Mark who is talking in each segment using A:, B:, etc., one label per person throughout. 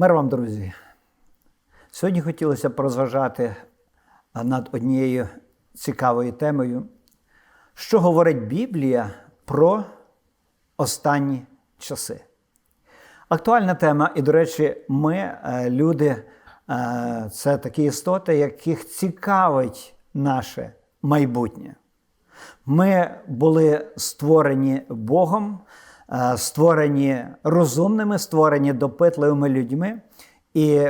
A: Мир вам, друзі. Сьогодні хотілося б розважати над однією цікавою темою, що говорить Біблія про останні часи. Актуальна тема, і, до речі, ми, е, люди, е, це такі істоти, яких цікавить наше майбутнє. Ми були створені Богом, створені розумними, створені допитливими людьми. І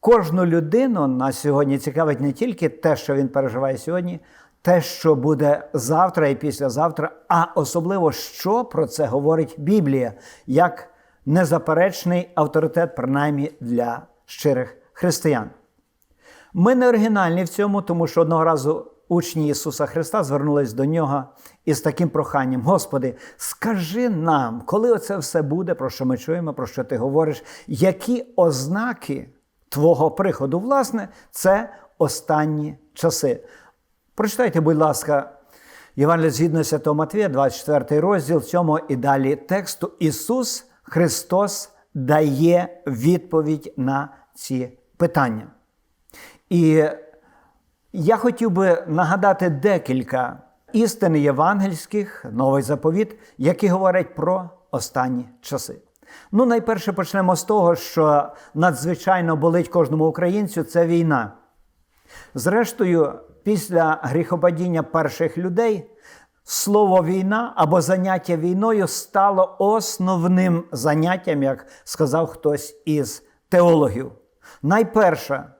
A: кожну людину на сьогодні цікавить не тільки те, що він переживає сьогодні, те, що буде завтра і післязавтра, а особливо, що про це говорить Біблія, як незаперечний авторитет, принаймні для щирих християн. Ми не оригінальні в цьому, тому що одного разу учні Ісуса Христа звернулись до нього із таким проханням: Господи, скажи нам, коли оце все буде, про що ми чуємо, про що ти говориш, які ознаки Твого приходу, власне, це останні часи. Прочитайте, будь ласка, Євангелія згідно Святого Матвія, 24 розділ, цьому і далі тексту Ісус Христос дає відповідь на ці питання. І я хотів би нагадати декілька істин євангельських, новий заповіт, які говорять про останні часи. Ну, найперше почнемо з того, що надзвичайно болить кожному українцю це війна. Зрештою, після гріхопадіння перших людей слово війна або заняття війною стало основним заняттям, як сказав хтось із теологів. Найперша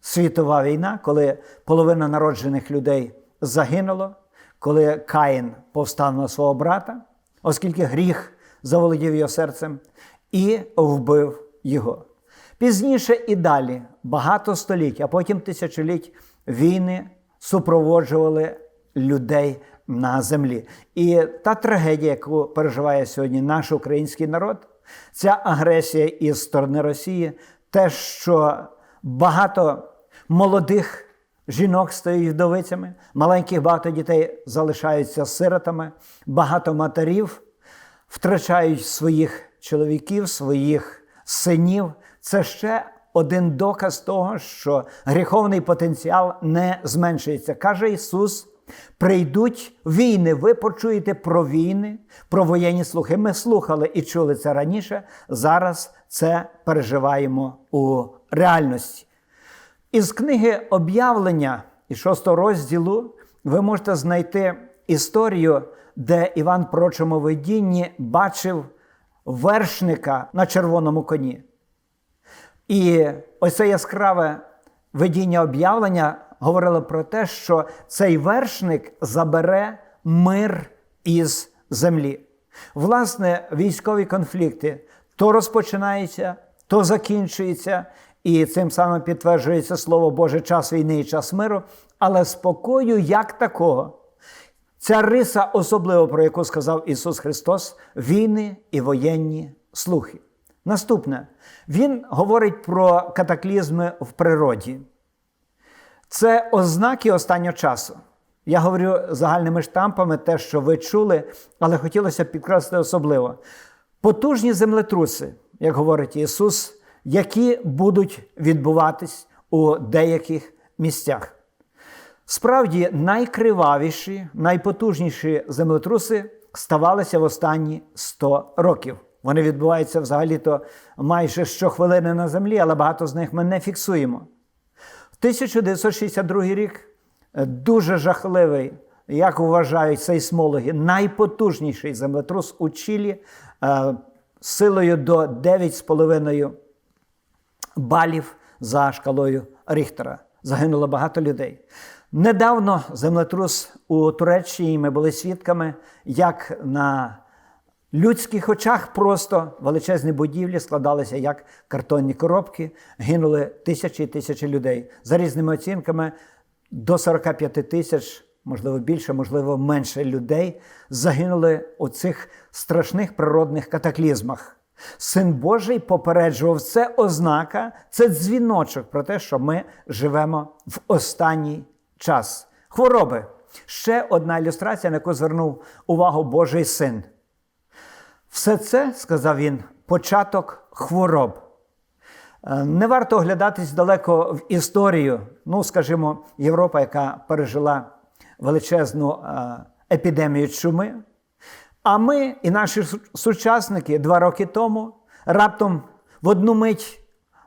A: світова війна, коли половина народжених людей загинуло, коли Каїн повстав на свого брата, оскільки гріх заволодів його серцем, і вбив його. Пізніше і далі, багато століть, а потім тисячоліть війни супроводжували людей на землі. І та трагедія, яку переживає сьогодні наш український народ, ця агресія із сторони Росії, те, що багато молодих жінок стають вдовицями, маленьких багато дітей залишаються сиротами, багато матерів втрачають своїх чоловіків, своїх синів. Це ще один доказ того, що гріховний потенціал не зменшується. Каже Ісус. Прийдуть війни, ви почуєте про війни, про воєнні слухи. Ми слухали і чули це раніше. Зараз це переживаємо у реальності. Із книги об'явлення і шостого розділу ви можете знайти історію, де Іван прочому видінні бачив вершника на червоному коні. І ось це яскраве видіння об'явлення говорило про те, що цей вершник забере мир із землі. Власне, військові конфлікти то розпочинаються, то закінчуються, і цим самим підтверджується слово Боже час війни і час миру, але спокою як такого. Ця риса, особливо про яку сказав Ісус Христос, війни і воєнні слухи. Наступне, Він говорить про катаклізми в природі. Це ознаки останнього часу. Я говорю загальними штампами те, що ви чули, але хотілося підкреслити особливо. Потужні землетруси, як говорить Ісус, які будуть відбуватись у деяких місцях. Справді, найкривавіші, найпотужніші землетруси ставалися в останні 100 років. Вони відбуваються взагалі-то майже щохвилини на землі, але багато з них ми не фіксуємо. В 1962 рік дуже жахливий, як вважають сейсмологи, найпотужніший землетрус у Чилі е, силою до 9,5 балів за шкалою Ріхтера. Загинуло багато людей. Недавно землетрус у Туреччині ми були свідками, як на людських очах просто величезні будівлі складалися як картонні коробки, гинули тисячі і тисячі людей. За різними оцінками до 45 тисяч, можливо, більше, можливо, менше людей загинули у цих страшних природних катаклізмах. Син Божий попереджував це ознака, це дзвіночок про те, що ми живемо в останній час. Хвороби. Ще одна ілюстрація, на яку звернув увагу Божий син. Все це, сказав він, початок хвороб. Е, Не варто оглядатись далеко в історію. Ну, скажімо, Європа, яка пережила величезну е, епідемію чуми. А ми і наші сучасники два роки тому раптом в одну мить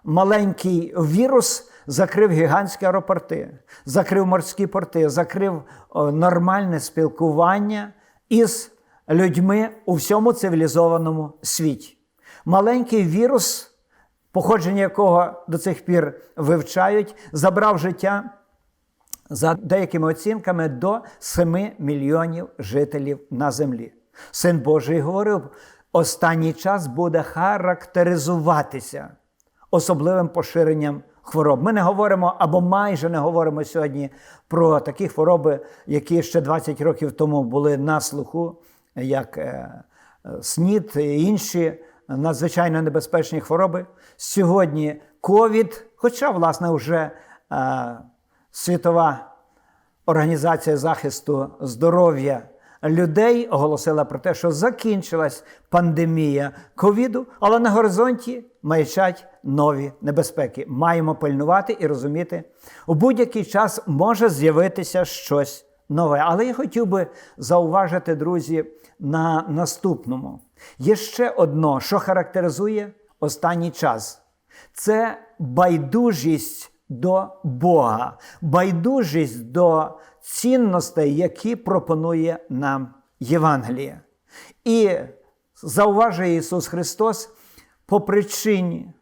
A: маленький вірус закрив гігантські аеропорти, закрив морські порти, закрив нормальне спілкування із людьми у всьому цивілізованому світі. Маленький вірус, походження якого до цих пір вивчають, забрав життя за деякими оцінками до 7 мільйонів жителів на землі. Син Божий говорив, останній час буде характеризуватися особливим поширенням хвороб. Ми не говоримо або майже не говоримо сьогодні про такі хвороби, які ще 20 років тому були на слуху, як е, СНІД і інші надзвичайно небезпечні хвороби. Сьогодні ковід, хоча, власне, вже е, світова Організація захисту здоров'я людей оголосила про те, що закінчилась пандемія ковіду, але на горизонті маячать нові небезпеки. Маємо пильнувати і розуміти, у будь-який час може з'явитися щось нове. Але я хотів би зауважити, друзі, на наступному. Є ще одно, що характеризує останній час: це байдужість до Бога, байдужість до цінностей, які пропонує нам Євангеліє. І зауважує Ісус Христос по причині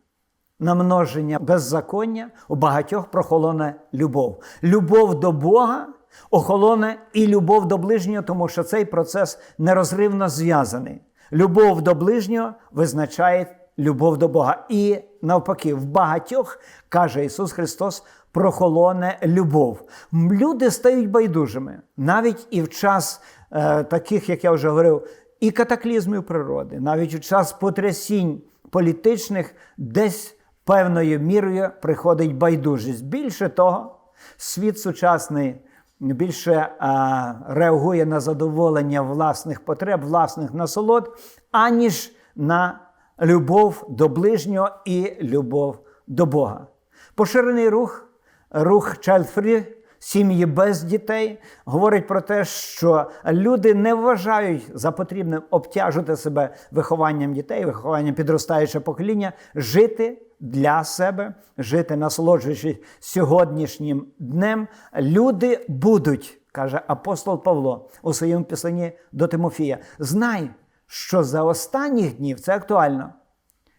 A: намноження беззаконня у багатьох прохолоне любов. Любов до Бога охолоне і любов до ближнього, тому що цей процес нерозривно зв'язаний. Любов до ближнього визначає любов до Бога. І навпаки, в багатьох, каже Ісус Христос, прохолоне любов. Люди стають байдужими навіть і в час е, таких, як я вже говорив, і катаклізмів природи, навіть у час потрясінь політичних, десь певною мірою приходить байдужість. Більше того, світ сучасний більше а, реагує на задоволення власних потреб, власних насолод, аніж на любов до ближнього і любов до Бога. Поширений рух, рух Free, сім'ї без дітей, говорить про те, що люди не вважають за потрібним обтяжити себе вихованням дітей, вихованням підростаючого покоління, жити для себе, жити, насолоджуючись сьогоднішнім днем. Люди будуть, каже апостол Павло у своєму писанні до Тимофія. Знай, що за останніх днів це актуально.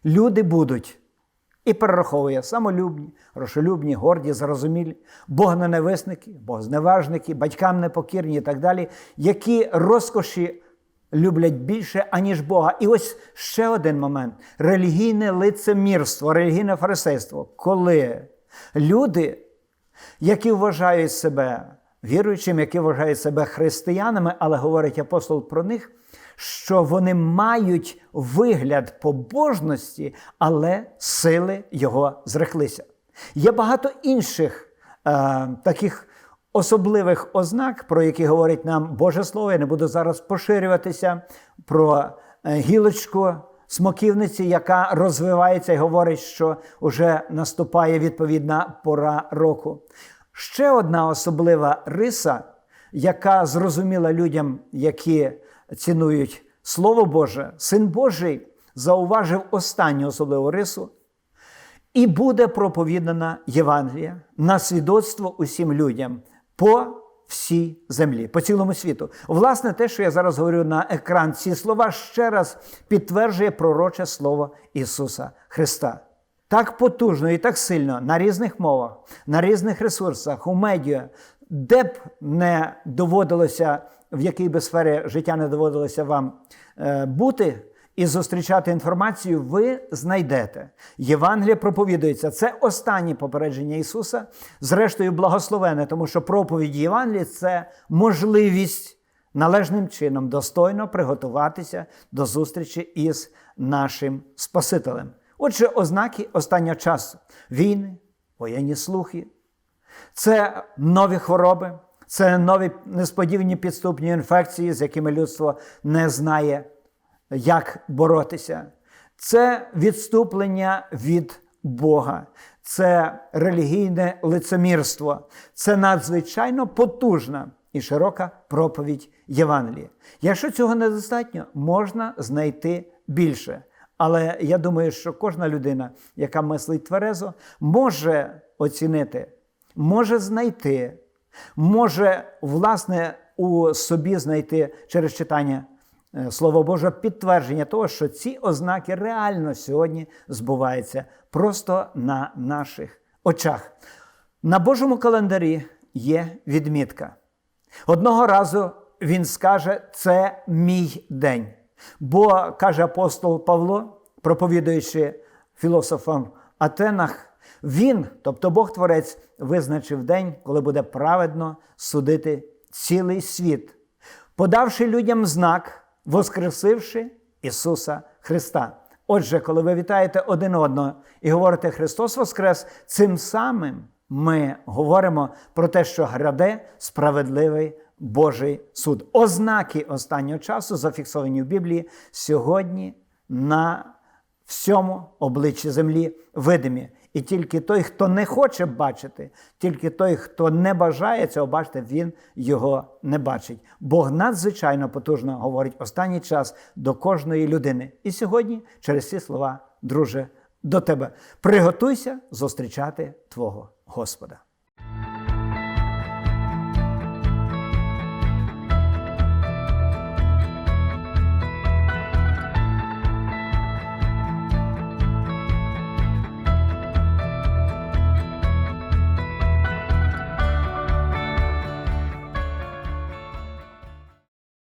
A: Люди будуть. І перераховує. Самолюбні, грошолюбні, горді, зарозумілі, богоненависники, богозневажники, батькам непокірні і так далі, які розкоші люблять більше, аніж Бога. І ось ще один момент: релігійне лицемірство, релігійне фарисейство, коли люди, які вважають себе віруючими, які вважають себе християнами, але говорить апостол про них, що вони мають вигляд побожності, але сили його зреклися. Є багато інших е, таких особливих ознак, про які говорить нам Боже Слово. Я не буду зараз поширюватися про е, гілочку смоківниці, яка розвивається і говорить, що вже наступає відповідна пора року. Ще одна особлива риса, яка зрозуміла людям, які цінують Слово Боже, Син Божий зауважив останню особливу рису, і буде проповідана Євангелія на свідоцтво усім людям по всій землі, по цілому світу. Власне, те, що я зараз говорю на екран, ці слова ще раз підтверджує пророче слово Ісуса Христа. Так потужно і так сильно на різних мовах, на різних ресурсах, у медіа, де б не доводилося, в якій би сфері життя не доводилося вам е, бути і зустрічати інформацію, ви знайдете. Євангеліє проповідується. Це останнє попередження Ісуса, зрештою, благословене, тому що проповідь Євангелії це можливість належним чином достойно приготуватися до зустрічі із нашим Спасителем. Отже, ознаки останнього часу: війни, воєнні слухи, це нові хвороби, це нові несподівані підступні інфекції, з якими людство не знає, як боротися. Це відступлення від Бога, це релігійне лицемірство, це надзвичайно потужна і широка проповідь Євангелія. Якщо цього недостатньо, можна знайти більше. Але я думаю, що кожна людина, яка мислить тверезо, може оцінити, може знайти, може, власне, у собі знайти через читання е, Слова Божого підтвердження того, що ці ознаки реально сьогодні збуваються просто на наших очах. На Божому календарі є відмітка. Одного разу він скаже: це мій день. Бо, каже апостол Павло, проповідуючи філософам Атенах, він, тобто Бог Творець, визначив день, коли буде праведно судити цілий світ, подавши людям знак, воскресивши Ісуса Христа. Отже, коли ви вітаєте один одного і говорите Христос Воскрес, цим самим ми говоримо про те, що граде справедливий Божий суд. Ознаки останнього часу зафіксовані в Біблії сьогодні на всьому обличчі землі видимі. І тільки той, хто не хоче бачити, тільки той, хто не бажає цього бачити, він його не бачить. Бог надзвичайно потужно говорить останній час до кожної людини. І сьогодні, через ці слова, друже, до тебе приготуйся зустрічати Твого Господа.